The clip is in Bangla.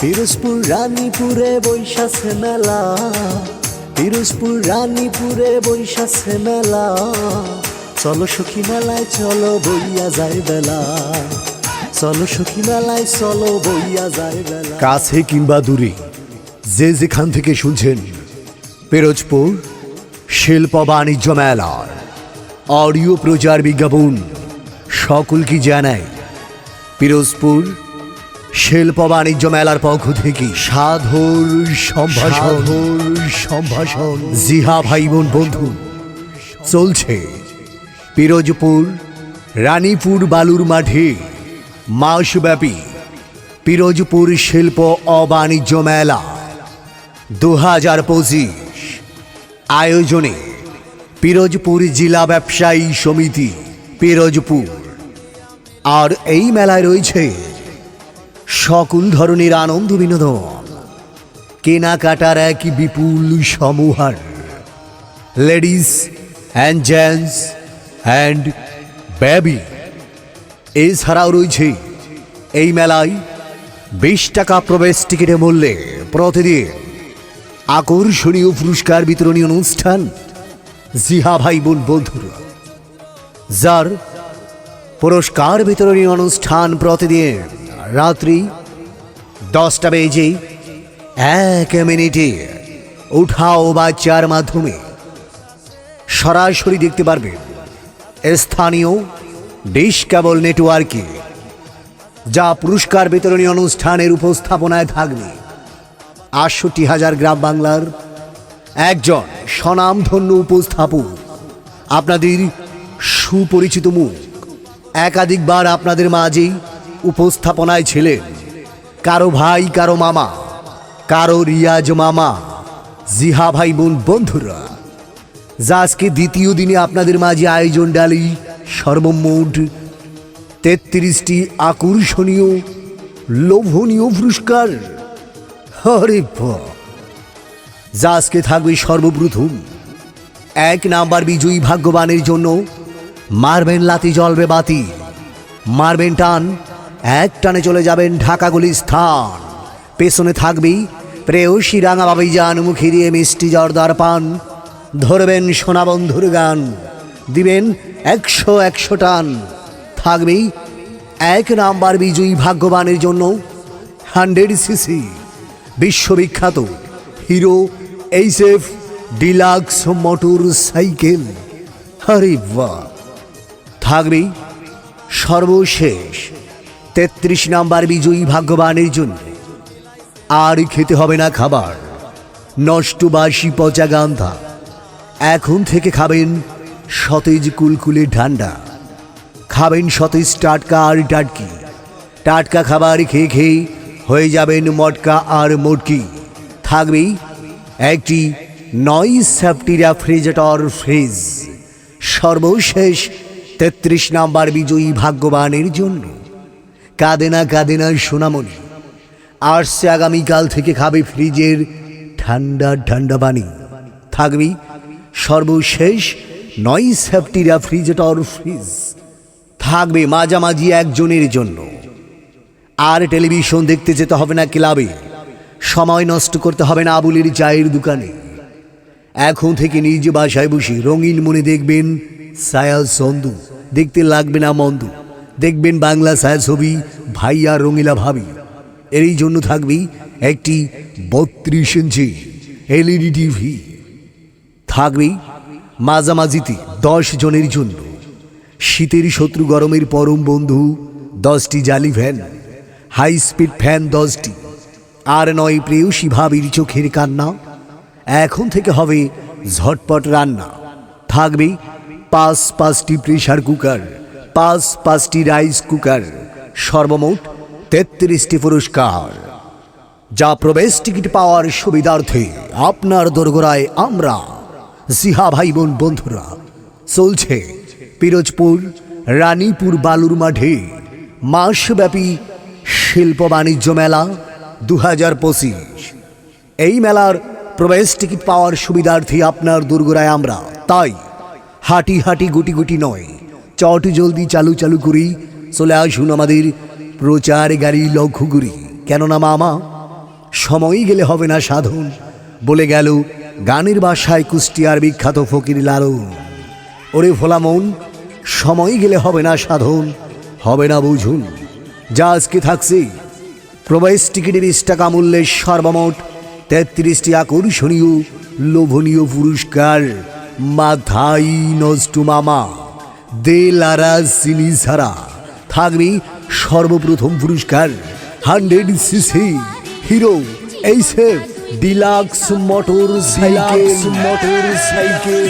পিরোজপুর, রানীপুরে বৈশাখে মেলা। পিরোজপুর, রানীপুরে বৈশাখে মেলা। চলো সখী মেলায়, চলো বইয়া যায় বেলা। চলো সখী মেলায়, চলো বইয়া যায় বেলা। কাছে কিংবা দূরে, যে যেখান থেকে শুনছেন, পিরোজপুর শিল্প বাণিজ্য মেলার অডিও প্রচার বিজ্ঞাপন সকলকে জানায় পিরোজপুর শিল্প বাণিজ্য মেলার পক্ষ থেকে সাধুর সম্ভাষণ। সম্ভাষণ। জিহা ভাই বোন বন্ধু চলছে পিরোজপুর রানীপুর বালুর মাঠে মাসব্যাপী পিরোজপুর শিল্প ও বাণিজ্য মেলা দু হাজার পঁচিশ আয়োজনে পিরোজপুর জেলা ব্যবসায়ী সমিতি পিরোজপুর। আর এই মেলায় রয়েছে সকল ধরনের আনন্দ বিনোদন। কেনাকাটার এক বিপুল সমূহার। Ladies and gents and baby এছাড়াও রয়েছে এই মেলায় বিশ টাকা প্রবেশ টিকিটের মূল্যে প্রতিদিন আকর্ষণীয় পুরস্কার বিতরণী অনুষ্ঠান জিহা ভাই বোন বন্ধুরা। যার পুরস্কার বিতরণী অনুষ্ঠান প্রতিদিন রাত্রি দশটা বেজে এক মিনিটে উঠাও বাচ্চার মাধ্যমে। সরাসরি দেখতে পারবেন স্থানীয় ডিশ কেবল নেটওয়ার্কে, যা পুরস্কার বিতরণী অনুষ্ঠানের উপস্থাপনায় থাকবে। আটষট্টি হাজার গ্রাম বাংলার একজন স্বনামধন্য উপস্থাপক। আপনাদের সুপরিচিত মুখ একাধিকবার আপনাদের মাঝেই উপস্থাপনায় ছিলেন। কারও ভাই, কারও মামা, কারও রিয়াজ মামা, জিহা ভাই বোন বন্ধুরা। যা আজকে দ্বিতীয় দিনে আপনাদের মাঝে আয়োজন ডালি, সর্বমোট তেত্রিশটি আকর্ষণীয়, লোভনীয় পুরস্কার। হরে যা আজকে থাকবে সর্বপ্রথম। এক নাম্বার বিজয়ী ভাগ্যবানের জন্য মারবেন লাতি জ্বলবে বাতি। মারবেন টান এক টানে চলে যাবেন ঢাকাগুলি স্থান পেছনে থাকবি প্রেয়সী রাঙা বাবিজান, মুখে দিয়ে মিষ্টি জর্দার পান। ধরবেন সোনাবন্ধুর গান, দিবেন একশো একশো টান। থাকবেই এক নাম্বার বিজয়ী ভাগ্যবানের জন্য হান্ড্রেড সিসি, বিশ্ববিখ্যাত Hero HF Deluxe motorcycle. আরে বাহ! থাকবে সর্বশেষ তেত্রিশ নাম্বার বিজয়ী ভাগ্যবানের জন্য। আর খেতে হবে না খাবার। নষ্ট বাসি পচা গান্ধা। এখন থেকে খাবেন সতেজ কুলকুলে ঠান্ডা খাবেন সতেজ টাটকা আর টাটকি। টাটকা খাবার খেয়ে খেয়ে হয়ে যাবেন মটকা আর মোটকি। থাকবেই একটি নয় সেফটি রেফ্রিজারেটর ফ্রিজ। সর্বশেষ তেত্রিশ নাম্বার বিজয়ী ভাগ্যবানের জন্য। কাঁদে না কাঁদে না সোনামণি। আসছে আগামীকাল থেকে খাবে ফ্রিজের ঠান্ডা ঠান্ডা পানি। থাকবি সর্বশেষ নয় সেফটি রেফ্রিজারেটর ফ্রিজ। থাকবে মাঝামাঝি একজনের জন্য। আর টেলিভিশন দেখতে যেতে হবে না ক্লাবে। সময় নষ্ট করতে হবে না আবুলের চায়ের দোকানে। এখন থেকে নিজ বাসায় বসে রঙিন মনে দেখবেন ছায়া সন্দু দেখতে লাগবে না মন্দ। দেখবেন বাংলা ছায়া ছবি ভাইয়া রঙিলা ভাবি। এরই জন্য থাকবি একটি বত্রিশ ইঞ্চি এলইডি টিভি। থাকবে মাঝামাঝিতে দশ জনের জন্য। শীতের শত্রু গরমের পরম বন্ধু দশটি জালি ভ্যান হাই স্পিড ফ্যান দশটি। আর নয় প্রেয়সী ভাবির চোখের কান্না। এখন থেকে হবে ঝটপট রান্না। থাকবে পাঁচ পাঁচটি প্রেশার কুকার পাঁচ পাঁচটি রাইস কুকার, সর্বমোট তেত্রিশটি পুরস্কার। যা প্রবেশ টিকিট পাওয়ার সুবিধার্থে আপনার দোরগোড়ায় আমরা, জিহা ভাই বোন বন্ধুরা, চলছে পিরোজপুর, রানীপুর বালুর মাঠে মাসব্যাপী শিল্প বাণিজ্য মেলা দু হাজার পঁচিশ। এই মেলার প্রবেশ টিকিট পাওয়ার সুবিধার্থে আপনার দুর্গরায় আমরা, তাই হাঁটি হাঁটি গুটি গুটি নয় চট জলদি চালু চালু করি, চলে আসুন আমাদের প্রচার গাড়ি করি কেননা মামা, সময় গেলে হবে না সাধন, বলে গেল গানের বাসায় কুষ্টিয়ার বিখ্যাত ফকির লালন। ওরে ভোলা মন, সময় গেলে হবে না সাধন, হবে না বুঝুন। যা আজকে থাকছে, প্রবেশ টিকিটের টাকা মূল্যের সর্বমোট তেত্রিশটি আকর্ষণীয়, লোভনীয় পুরস্কার, মাথাই নষ্ট মামা। দে লারা সিনি ছাড়া থাকবে সর্বপ্রথম পুরস্কার। Hundred CC Hero HF Deluxe motorcycle motorcycle